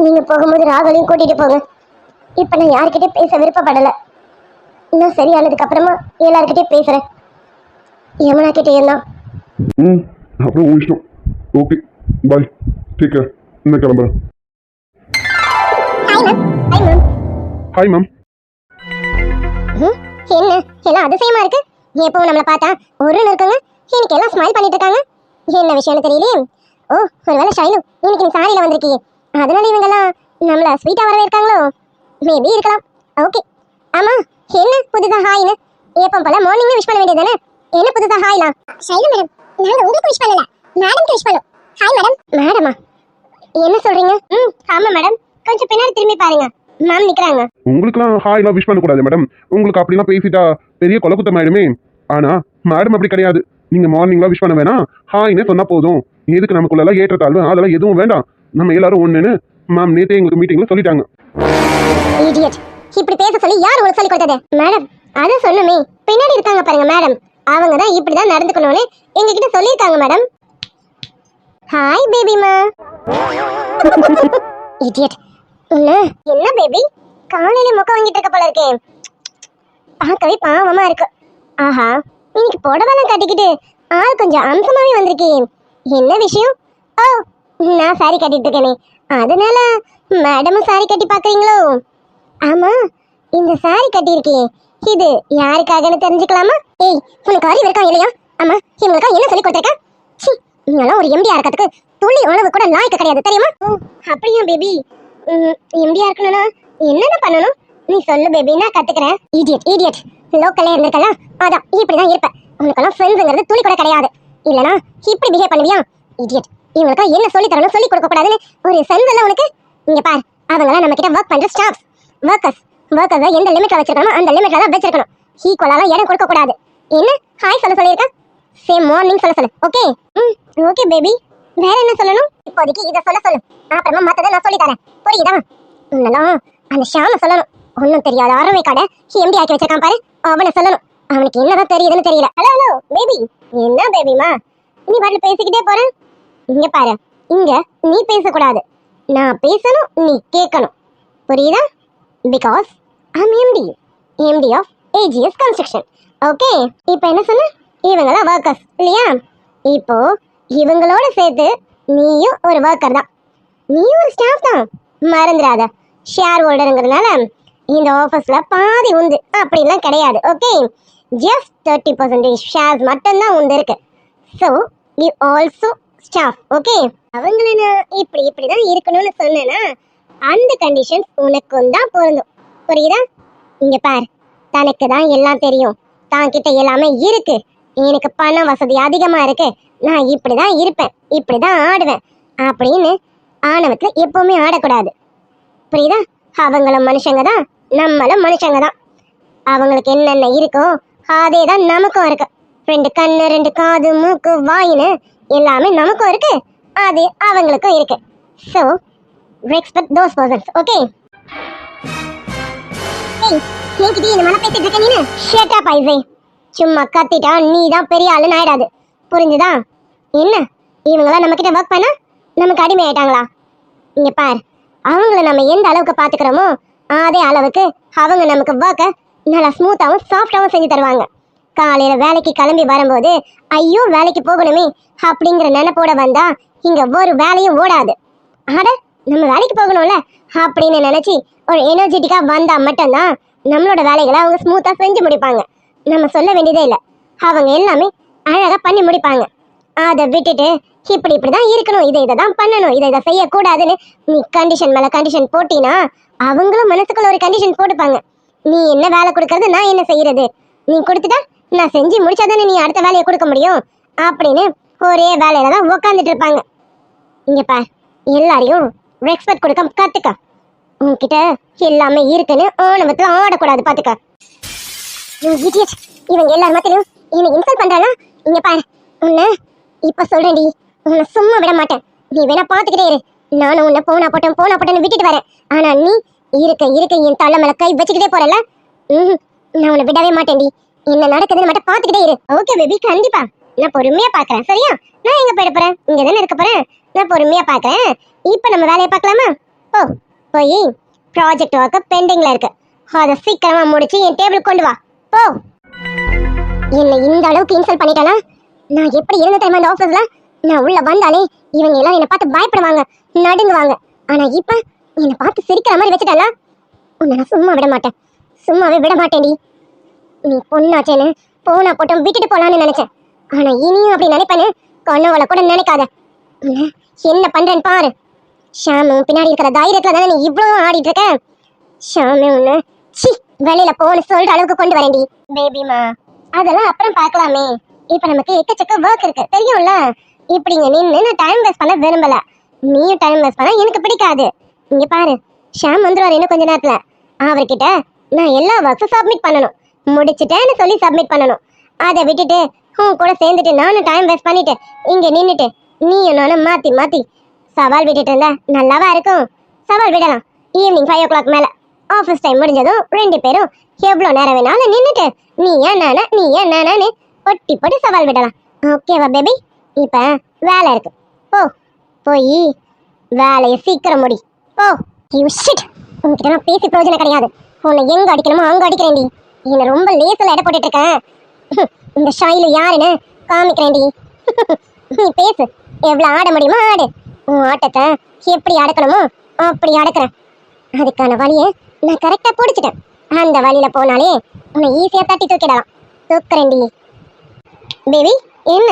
நீங்க போகும்போது ராகலையும் கூட்டிட்டு போங்க. இப்ப நான் யார்கிட்டயும் பேச விருப்பப்படல. நான் சரியானதுக்கு அப்புறமா எல்லார்கிட்டயும் பேசுறேன். யமுனா கிட்டேயும் தான் ம் அப்புறம் உன் இஷ்டம். ஓகே பாய் டேக் கேர் நான் கிளம்புறேன். Hi ma'am hi ma'am hi ma'am ம், என்ன? எல்லாம் அதிசயமா இருக்கு? எப்போ நம்மள பார்த்தா ஒரு இருக்குங்க. இன்னைக்கு எல்லாம் ஸ்மைல் பண்ணிட்டு இருக்காங்க. என்ன விஷயம்னு தெரியலையே? ஓ ஒருவேளை ஷைனு இன்னைக்கு நீ சாரியில வந்திருக்கீங்க அதனால இவங்கெல்லாம் நம்மள ஸ்வீட்டா வரவேற்காங்களோ? மேபி இருக்கலாம். ஓகே ஆமா என்ன புதுசா ஹாய்னு எப்போ போல மார்னிங் விஷ் பண்ண வேண்டியதானே என்ன புதுசா ஹாய்லாம் ஷைனு மேடம் நாங்க உங்களுக்கு விஷ் பண்ணல. மேடம்க்கு விஷ் பண்ணோம். ஹாய் மேடம் மேடமா என்ன சொல்றீங்க? ம் ஆமா மேடம் கொஞ்சம் பின்னாடி திரும்பி பாருங்க. மேம் நிக்கிறாங்க. உங்களுக்குலாம் ஹாய்லாம் விஷ் பண்ணக்கூடாது மேடம் உங்களுக்கு அப்படிலாம் பேசிட்டா பெரிய கொலக்குத்தம் ஆயிடுமே. ஆனா மேடம் அப்படி கிடையாது. நீங்க மார்னிங்லாம் விஷ் பண்ண வேணாம். ஹாய்னே சொன்னா போதும். எதுக்கு நமக்குள்ள ஏற்றத்தாழ்வு? அதெல்லாம் எதுவும் வேண்டாம். நம்ம எல்லாரும் ஒண்ணுன்னு மேம் நேத்தே எங்களுக்கு மீட்டிங்ல சொல்லிட்டாங்க. இப்படி பேச சொல்லி யார் ஒரு சொல்லி கொடுத்தது? மேடம் அத சொன்னமே. பின்னாடி இருக்காங்க பாருங்க மேடம் அவங்க தான் இப்படி தான் நடந்துக்கணும்னு எங்க கிட்ட சொல்லியிருக்காங்க மேடம் ஹாய் பேபிமா இடியட் என்ன பேபி காலையில முக்க வாங்கிட்டு இருக்க போல இருக்கே. பார்க்கவே பாவமா இருக்கு. ஆஹா இன்னைக்கு புடவெல்லாம் கட்டிக்கிட்டு ஆள் கொஞ்சம் அம்சமாவே வந்திருக்கேன் என்ன விஷயம்? ஓ நான் சாரி கட்டிட்டு இருக்கேனே அதனால மேடமும் சாரி கட்டி பாக்குறீங்களோ ஆமா இந்த சாரி கட்டியிருக்கே. இது யாருக்காகன்னு தெரிஞ்சுக்கலாமா? ஏய் உனக்கு அறிவு இருக்கா இல்லையா? ஆமா இவங்களுக்கா என்ன சொல்லி கொடுத்துருக்கேன் சி நீங்களாம் ஒரு எம்டியா இருக்கிறதுக்கு துளி உணவு கூட லாய்க்கு கிடையாது தெரியுமா? ஓ அப்படியா பேபி எம்பியா இருக்கணும்னா என்னென்ன பண்ணணும்? நீ சொல்லு பேபி நான் கத்துக்கிறேன். ஈடியட் ஈடியட் லோக்கல்ல இருந்திருக்கலாம். அதான் இப்படிதான் இருப்பேன். உனக்கெல்லாம் ஃப்ரெண்ட்ஸுங்கிறது துளி கூட கிடையாது. இல்லனா இப்படி பிஹேவ் பண்ணுவியா? இடியட் இவங்களுக்கா என்ன சொல்லி தரணும் சொல்லி கொடுக்க கூடாதுன்னு ஒரு சென்ஸ் இல்ல உனக்கு? இங்க பார் அவங்களாம் நம்ம கிட்ட ஒர்க் பண்ற ஸ்டாஃப்ஸ் ஒர்க்கர்ஸ் ஒர்க்கர்ஸ் எந்த லிமிட்ல வச்சிருக்கணும் அந்த லிமிட்ல தான் வச்சிருக்கணும். ஈக்குவலாலாம் இடம் கொடுக்க கூடாது. என்ன? ஹாய் சொல்ல சொல்லியிருக்க? சேம் மார்னிங் சொல்ல சொல்லு. ஓகே ம் ஓகே பேபி வேற என்ன சொல்லணும்? இப்போதைக்கு இதை சொல்ல சொல்லு. அப்புறமா மத்ததை நான் சொல்லி தரேன். புரியுதா? உன்னெல்லாம் அந்த ஷாம சொல்லணும். ஒன்றும் தெரியாத அரவை கடை. எம்டி ஆக்கி வச்சிருக்கான் பாரு. அவனை சொல்லணும். அவனுக்கு என்னதான் தெரியுதுன்னு தெரியல. ஹலோ ஹலோ பேபி என்ன பேபிமா நீ பாட்டுல பேசிக்கிட்டே போற? இங்க பாரு இங்க நீ பேசக்கூடாது. நான் பேசணும் நீ கேட்கணும். புரியுதா? Because I'm MD MD of AGS construction okay இப்போ என்ன சொன்ன? இவங்க தான் ஒர்க்கர்ஸ் இல்லையா? இப்போ இவங்களோட சேர்த்து நீயும் ஒரு ஒர்க்கர் தான். நீயும் ஒரு ஸ்டாஃப் தான். மறந்துடாத. ஷேர் ஹோல்டருங்கிறதுனால இந்த ஆஃபீஸில் பாதி உண்டு. அப்படிலாம் கிடையாது. Okay just thirty percentage shares மட்டும்தான் உண்டு இருக்கு. So you also staff okay அவங்கள நான் இப்படி இப்படி தான் இருக்கணும்னு சொன்னேன்னா அந்த கண்டிஷன்ஸ் உனக்கும் தான் பொருந்தும். புரியுதா? இங்கே பார் தனக்கு தான் எல்லாம் தெரியும். தான் கிட்ட எல்லாமே இருக்கு. எனக்கு பண வசதி அதிகமா இருக்கு. நான் இப்படிதான் இருப்பேன் இப்படிதான் ஆடுவேன் அப்படின்னு ஆணவத்தில் எப்பவுமே ஆடக்கூடாது. புரியுதா? அவங்களும் மனுஷங்க தான் நம்மளும் மனுஷங்க தான் அவங்களுக்கு என்னென்ன இருக்கோ அதே தான் நமக்கும் இருக்கு. ரெண்டு கண்ணு ரெண்டு காது மூக்கு வாயின்னு எல்லாமே நமக்கும் இருக்கு. அது அவங்களுக்கும் இருக்கு. So respect those persons okay என்கிட்ட இந்த மன பேசிட்டு இருக்க நீனு? சும்மா கத்திட்டா நீ தான் பெரிய ஆளுன்னு ஆயிடாது. புரிஞ்சுதா? என்ன? இவங்களாம் நம்ம கிட்ட ஒர்க் பண்ணா நமக்கு அடிமை ஆயிட்டாங்களா இங்க பார் அவங்கள நம்ம எந்த அளவுக்கு பாத்துக்கிறோமோ அதே அளவுக்கு அவங்க நமக்கு ஒர்க்கை நல்லா ஸ்மூத்தாவும் சாஃப்டாகவும் செஞ்சு தருவாங்க. காலையில வேலைக்கு கிளம்பி வரும்போது ஐயோ வேலைக்கு போகணுமே அப்படிங்கிற நினைப்போட வந்தா இங்க ஒரு வேலையும் ஓடாது. அட நம்ம வேலைக்கு போகணும்ல அப்படின்னு நினைச்சு ஒரு எனர்ஜெட்டிக்காக வந்தா மட்டும்தான் நம்மளோட வேலைகளை அவங்க ஸ்மூத்தா செஞ்சு முடிப்பாங்க. நம்ம சொல்ல வேண்டியதே இல்லை. அவங்க எல்லாமே அழகா பண்ணி முடிப்பாங்க. அதை விட்டுட்டு இப்படி இப்படி தான் இருக்கணும் இதை இதை தான் பண்ணணும் இதை இதை செய்யக்கூடாதுன்னு நீ கண்டிஷன் மேல கண்டிஷன் போட்டினா அவங்களும் மனசுக்குள்ள ஒரு கண்டிஷன் போட்டுப்பாங்க. நீ என்ன வேலை கொடுக்கறது நான் என்ன செய்யறது? நீ கொடுத்துட்டா நான் செஞ்சு முடிச்சாதானே நீ அடுத்த வேலையை கொடுக்க முடியும்? அப்படின்னு ஒரே வேலையில தான் உக்காந்துட்டு இருப்பாங்க. இங்க பார் எல்லாரையும் ரெஸ்பெக்ட் கொடுக்க கத்துக்க. உன்கிட்ட எல்லாமே இருக்குன்னு ஆணவத்துல ஆடக்கூடாது பாத்துக்க. இவங்க எல்லார் மத்திலும் என்னை இன்சல்ட் பண்றானா? இங்க பாரு உன்னை இப்ப சொல்றேன்டி. உன்னை சும்மா விட மாட்டேன். நீ வேணா பாத்துக்கிட்டே இரு. நானும் உன்னை போனா போட்டேன் போனா போட்டேன்னு விட்டுட்டு வரேன். ஆனா நீ இருக்க இருக்க என் தள்ள மேல கை வச்சுக்கிட்டே போறல ம் நான் உன்னை விடவே மாட்டேன்டி. என்ன நடக்குதுன்னு மட்டும் பாத்துக்கிட்டே இரு. ஓகே பேபி கண்டிப்பா. நான் பொறுமையா பாக்குறேன் சரியா? நான் எங்க போயிட போறேன்? இங்க தானே இருக்க போறேன்? நான் பொறுமையா பாக்குறேன் இப்ப நம்ம வேலையை பார்க்கலாமா? ஓ போய். ப்ராஜெக்ட் ஒர்க் பெண்டிங்ல இருக்கு. அதை சீக்கிரமா முடிச்சு என் டேபிள் கொண்டு வா. போ. என்னை இந்த அளவுக்கு இன்சல்ட் பண்ணிட்டானா நான் எப்படி இருந்த தெரியுமா இந்த ஆஃபீஸ்ல நான் உள்ள வந்தாலே இவங்க எல்லாம் என்னை பார்த்து பயப்படுவாங்க நடுங்குவாங்க. ஆனா இப்போ என்னை பார்த்து சிரிக்கிற மாதிரி வச்சுட்டால உன்னை நான் சும்மா விட மாட்டேன். சும்மாவே விட மாட்டேன்டி. நீ பொண்ணாச்சேன்னு போனா போட்டோம் விட்டுட்டு போலான்னு நினைச்சேன். ஆனா இனியும் அப்படி நினைப்பேன்னு கொன்னவளை கூட நினைக்காத. என்ன பண்றேன்னு பாரு. ஷாமு பின்னாடி இருக்கிற தைரியத்துல தானே நீ இவ்வளவு ஆடிட்டு இருக்க? ஷாமு உன்னை சி வெளியில போன்னு சொல்ற அளவுக்கு கொண்டு வரேன்டி. பேபிமா அதெல்லாம் அப்புறம் பார்க்கலாமே. இப்ப நமக்கு எக்கச்சக்க ஒர்க் இருக்கு. தெரியும்ல? இப்படிங்க நின்று நான் டைம் வேஸ்ட் பண்ண விரும்பல. நீயும் டைம் வேஸ்ட் பண்ண எனக்கு பிடிக்காது. இங்க பாரு ஷாம் வந்துருவாரு இன்னும் கொஞ்ச நேரத்துல. அவர்கிட்ட நான் எல்லா ஒர்க்ஸும் சப்மிட் பண்ணணும். முடிச்சிட்டேன்னு சொல்லி சப்மிட் பண்ணணும். அதை விட்டுட்டு உன் கூட சேர்ந்துட்டு நானும் டைம் வேஸ்ட் பண்ணிட்டு இங்க நின்னுட்டு நீயும் நானும் மாத்தி மாத்தி சவால் விட்டுட்டு இருந்தா நல்லாவா இருக்கும்? சவால் விடலாம். ஈவினிங் ஃபைவ் ஓ கிளாக் மேல ஆஃபீஸ் டைம் முடிஞ்சதும் ரெண்டு பேரும் எவ்வளோ நேரம் வேணாலும் நின்னுட்டு நீ ஏன் நானா நீ ஏன் நானான்னு பொட்டி பொட்டி சவால் விடலாம். ஓகேவா பேபி இப்போ வேலை இருக்கு. போ போய் வேலையை சீக்கிரம் முடி. ஓ யூ ஷிட் உங்ககிட்ட நான் பேசி பிரயோஜனம் கிடையாது. உன்னை எங்க அடிக்கணுமோ அங்க அடிக்கிறேன்டி. என்ன ரொம்ப லேசில் எடை போட்டுட்டு இருக்கேன் இந்த ஷாயில யாருன்னு காமிக்கிறேன்டி. நீ பேசு. எவ்வளவு ஆட முடியுமோ ஆடு. உன் ஆட்டத்தை எப்படி அடக்கணுமோ அப்படி அடக்குறேன் அதுக்கான வழியை நான் கரெக்டா பிடிச்சிட்டேன். அந்த வழியில போனாலே உன்னை ஈஸியா தட்டி தூக்கிடலாம். தூக்குறேன்டி. பேபி என்ன?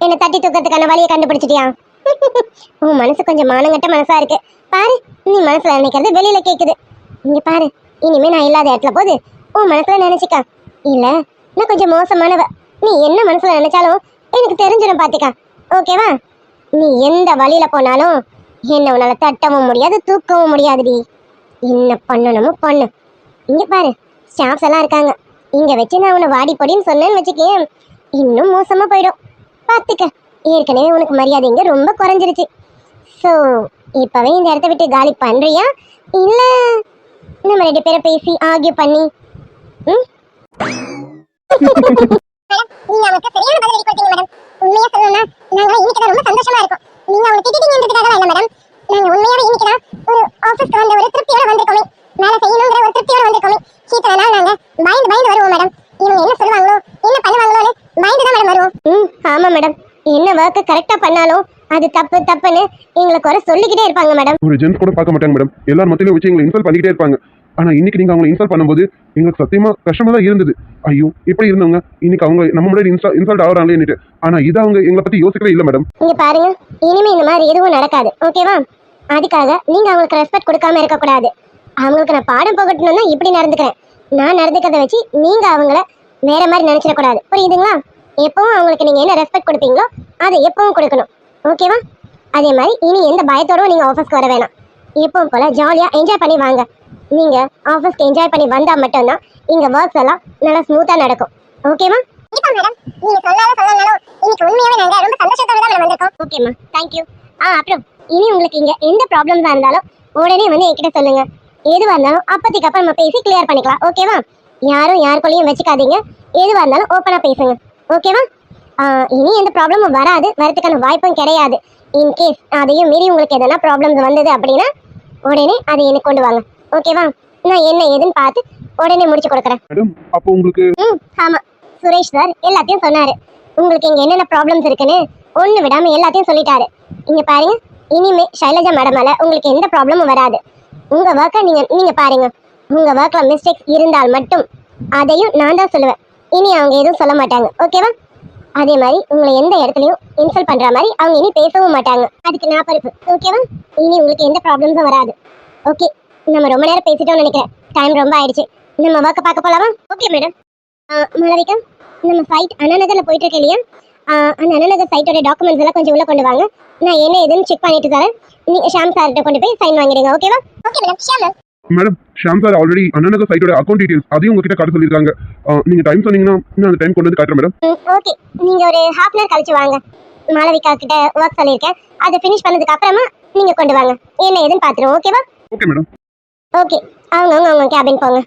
என்னை தட்டி தூக்கிறதுக்கான வழியை கண்டுபிடிச்சிட்டியா? உன் மனசு கொஞ்சம் மானங்கட்ட மனசா இருக்கு. பாரு நீ மனசுல நினைக்கிறது வெளியில கேக்குது. இங்க பாரு இனிமே நான் இல்லாத இடத்துல போது உன் மனசுல நினைச்சிக்கா. இல்ல நான் கொஞ்சம் மோசமானவ. நீ என்ன மனசுல நினைச்சாலும் எனக்கு தெரிஞ்சிடும் பாத்துக்கா. ஓகேவா நீ எந்த வழியில போனாலும் என்ன உன்னால தட்டவும் முடியாது தூக்கவும் முடியாதுடி. என்ன பண்ணணுமோ பண்ணு. இங்க பாரு ஸ்டாஃப்ஸ் எல்லாம் இருக்காங்க. இங்க வச்சு நான் உன்னை வாடி பொடின்னு சொன்னேன்னு வச்சுக்கேன். இன்னும் மோசமா போயிடும். பார்த்துக்க ஏற்கனவே உனக்கு மரியாதைங்க ரொம்ப குறைஞ்சிருச்சு. ஸோ இப்பவே இந்த இடத்த விட்டு காலி பண்றியா? இல்ல நம்ம ரெண்டு பேரை பேசி ஆகிய பண்ணி ம் நீங்க அவனுக்கு சரியான பதில் கொடுத்தீங்க மேடம் உண்மையா சொல்லணும்னா நாங்க இன்னைக்கு தான் ரொம்ப சந்தோஷமா இருக்கோம் நீங்க அவனை திட்டிட்டீங்கன்றதுக்காக இல்ல மேடம் நாங்க உண்மையாவே இன்னைக்கு தான் ஒரு ஆபீஸ்க்கு வந்த ஒரு திருப்தியோட வந்திருக்கோமே வேலை செய்யணுங்கிற ஒரு திருப்தியோட வந்திருக்கோமே இத்தனை நாள் நாங்க பயந்து பயந்து வருவோம் மேடம் இவங்க என்ன சொல்லுவாங்களோ என்ன பண்ணுவாங்களோன்னு பயந்து தான் மேடம் வருவோம் ம் ஆமா மேடம் என்ன ஒர்க் கரெக்டா பண்ணாலும் அது தப்பு தப்புன்னு எங்களை குறை சொல்லிக்கிட்டே இருப்பாங்க மேடம் ஒரு ஜென்ஸ் கூட பார்க்க மாட்டாங்க மேடம் எல்லார் மத்தியிலும் வச்சு எங்களை இன்சல்ட் பண்ணிக்கிட்டே இருப்பாங்க. ஆனா இன்னைக்கு நீங்க அவங்களை இன்சல்ட் பண்ணும்போது எங்களுக்கு சத்தியமா கஷ்டமா தான் இருந்தது. ஐயோ இப்படி இருந்தவங்க இன்னைக்கு அவங்க நம்ம முன்னாடி இன்சல் இன்சல்ட் ஆகிறாங்களேன்னுட்டு. ஆனா இதை அவங்க எங்களை பத்தி யோசிக்கவே இல்லை மேடம் இங்க பாருங்க இனிமே இந்த மாதிரி எதுவும் நடக்காது. ஓகேவா அதுக்காக நீங்க அவங்களுக்கு ரெஸ்பெக்ட் கொடுக்காம இருக்க கூடாது அவங்களுக்கு நான் பாடம் போகட்டணும்னா இப்படி நடந்துக்கிறேன். நான் நடந்துக்கிறத வச்சு நீங்க அவங்கள வேற மாதிரி நினைச்சிடக்கூடாது. புரியுதுங்களா? எப்பவும் அவங்களுக்கு நீங்க என்ன ரெஸ்பெக்ட் கொடுப்பீங்களோ அதை எப்பவும் கொடுக்கணும். ஓகேவா அதே மாதிரி இனி எந்த பயத்தோடவும் நீங்க ஆஃபீஸ்க்கு வர வேணாம். எப்பவும் போல ஜாலியா என்ஜாய் பண்ணி வாங்க. நீங்க ஆஃபீஸ்க்கு என்ஜாய் பண்ணி வந்தா மட்டும்தான் இங்க ஒர்க்ஸ் எல்லாம் நல்லா ஸ்மூத்தா நடக்கும். ஓகேவா கண்டிப்பா மேடம் நீங்க சொல்லாத சொல்லனாலும் இன்னைக்கு உண்மையாவே நாங்க ரொம்ப சந்தோஷத்தோட தான் வந்திருக்கோம். ஓகேமா தேங்க்யூ ஆ அப்புறம் இனி உங்களுக்கு இங்க எந்த ப்ராப்ளம்ஸா இருந்தாலும் உடனே வந்து என்கிட்ட சொல்லுங்க. எதுவா இருந்தாலும் அப்பத்திக்கு அப்புறம் நம்ம பேசி கிளியர் பண்ணிக்கலாம். ஓகேவா யாரும் யாருக்குள்ளேயும் வச்சுக்காதீங்க. எதுவா இருந்தாலும் ஓப்பனா பேசுங்க. ஓகேவா இனி எந்த ப்ராப்ளமும் வராது. வரதுக்கான வாய்ப்பும் கிடையாது. இன்கேஸ் அதையும் மீறி உங்களுக்கு எதனா ப்ராப்ளம்ஸ் வந்தது அப்படின்னா உடனே அதை எனக்கு கொண்டு வாங்க. ஓகேவா நான் என்ன ஏதுன்னு பார்த்து உடனே முடிச்சு கொடுக்குறேன். மேடம் அப்போ உங்களுக்கு ம் ஆமா. சுரேஷ் சார் எல்லாத்தையும் சொன்னாரு. உங்களுக்கு இங்க என்னென்ன ப்ராப்ளம்ஸ் இருக்குன்னு ஒண்ணு விடாம எல்லாத்தையும் சொல்லிட்டாரு. இங்க பாருங்க இனிமே சைலஜா மேடமால உங்களுக்கு எந்த ப்ராப்ளமும் வராது. உங்க ஒர்க்கை நீங்க நீங்க பாருங்க. உங்க ஒர்க்ல மிஸ்டேக்ஸ் இருந்தால் மட்டும் அதையும் நான் தான் சொல்லுவேன். இனி அவங்க எதுவும் சொல்ல மாட்டாங்க. ஓகேவா அதே மாதிரி உங்களை எந்த இடத்துலயும் இன்சல்ட் பண்ற மாதிரி அவங்க இனி பேசவும் மாட்டாங்க. அதுக்கு நான் பொறுப்பு. ஓகேவா இனி உங்களுக்கு எந்த ப்ராப்ளம்ஸும் வராது. ஓகே நம்ம ரொம்ப நேரம் பேசிட்டோம்னு நினைக்கிறேன். டைம் ரொம்ப ஆயிடுச்சு. நம்ம ஒர்க்கை பார்க்க போலாமா? ஓகே மேடம் மலவிகா நம்ம சைட் அண்ணாநகர்ல போயிட்டு இருக்கேன் இல்லையா? அந்த அண்ணாநகர் சைட்டோட டாக்குமெண்ட்ஸ் எல்லாம் கொஞ்சம் உள்ளே கொண்டு வாங்க. நான் என்ன ஏதுன்னு செக் பண்ணிட்டு தரேன். நீங்கள் ஷாம் சார்கிட்ட கொண்டு போய் சைன் வாங்கிடுங்க. ஓகேவா ஓகே மேடம் ஷியா ma'am madam Sham sir already அண்ணனக சைட்டோட அக்கௌண்ட் டீடைல்ஸ் அதையும் உங்ககிட்ட காட்ட சொல்லியிருக்காங்க. நீங்க டைம் சொன்னீங்கன்னா நான் அந்த டைம் கொண்டு வந்து காட்டுறேன் மேடம் ஓகே நீங்க ஒரு ஹாஃப் அன் கழிச்சு வாங்க. மாளவிகா கிட்ட ஒர்க் சொல்லியிருக்கேன். அதை ஃபினிஷ் பண்ணதுக்கு அப்புறமா நீங்க கொண்டு வாங்க. என்ன ஏதுன்னு பாத்துருவோம் ஓகேவா ஓகே மேடம் ஓகே அவங்க அவங்க அவங்க கேபின் போங்க.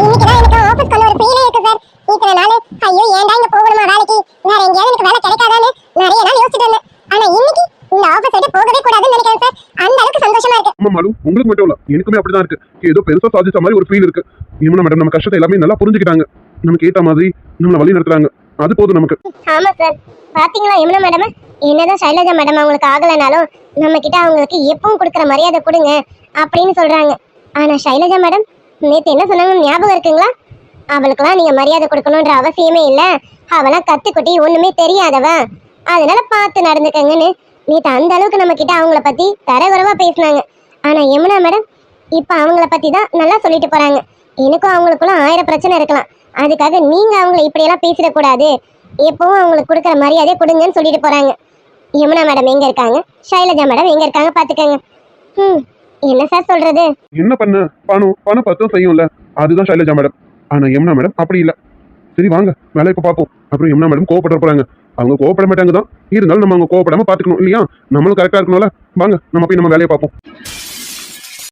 இன்னைக்கு தான் எனக்கு ஆபீஸ் கொண்டு ஒரு ஃபீலே இருக்கு சார் இத்தனை நாள் ஐயோ ஏன்டா இங்க போகணுமா வேலைக்கு? வேற எங்கேயாவது எனக்கு வேலை கிடைக்காதான்னு நிறைய நாள் யோசிச்சுட்டு இருந்தேன். ஆனா இன்னைக்கு இந்த ஆபீஸ் விட்டு போகவே கூடாதுன்னு நினைக்கிறேன் சார் அந்த அளவுக்கு சந்தோஷமா இருக்கு. ஆமா மாலு உங்களுக்கு மட்டும் இல்ல எனக்குமே அப்படிதான் இருக்கு. ஏதோ பெருசா சாதிச்ச மாதிரி ஒரு ஃபீல் இருக்கு. இவனா மேடம் நம்ம கஷ்டத்தை எல்லாமே நல்லா புரிஞ்சுக்கிட்டாங்க. நமக்கு ஏத்த மாதிரி நம்மளை வழி நடத்துறாங்க. அது போதும் நமக்கு. ஆமா சார் பாத்தீங்களா யமுனா மேடம் என்னதான் சைலஜா மேடம் அவங்களுக்கு ஆகலைனாலும் நம்ம கிட்ட அவங்களுக்கு எப்பவும் கொடுக்குற மரியாதை கொடுங்க அப்படின்னு சொல்றாங்க. ஆனா சைலஜா மேடம் நேத்து என்ன சொன்னாங்கன்னு ஞாபகம் இருக்குங்களா? அவளுக்கெல்லாம் நீங்க மரியாதை கொடுக்கணுன்ற அவசியமே இல்ல. அவளாம் கத்துக்குட்டி ஒண்ணுமே தெரியாதவ. அதனால பார்த்து நடந்துக்கங்கன்னு நேற்று அந்த அளவுக்கு நம்ம கிட்ட அவங்கள பத்தி தரகுறவா பேசினாங்க. ஆனா யமுனா மேடம் இப்ப அவங்கள பத்தி தான் நல்லா சொல்லிட்டு போறாங்க. எனக்கும் அவங்களுக்குள்ள ஆயிரம் பிரச்சனை இருக்கலாம். அதுக்காக நீங்க அவங்கள இப்படியெல்லாம் பேசிடக்கூடாது. எப்பவும் அவங்களுக்கு கொடுக்குற மரியாதையை கொடுங்கன்னு சொல்லிட்டு போறாங்க. யமுனா மேடம் எங்க இருக்காங்க? ஷைலஜா மேடம் எங்க இருக்காங்க? பாத்துக்கங்க. ம் என்ன சார் சொல்றது? என்ன பண்ண? பணம் பணம் பத்தும் செய்யும்ல. அதுதான் ஷைலஜா மேடம். ஆனா யமுனா மேடம் அப்படி இல்ல. சரி வாங்க. வேலை இப்ப பார்ப்போம். அப்புறம் யமுனா மேடம் கோவப்பட போறாங்க. அவங்க கோவப்பட மாட்டாங்க தான் இருந்தாலும் நம்ம அவங்க கோவப்படாம பாத்துக்கணும் இல்லையா? நம்மளும் கரெக்டாக இருக்கணும்ல. வாங்க நம்ம போய் நம்ம வேலையை பார்ப்போம்.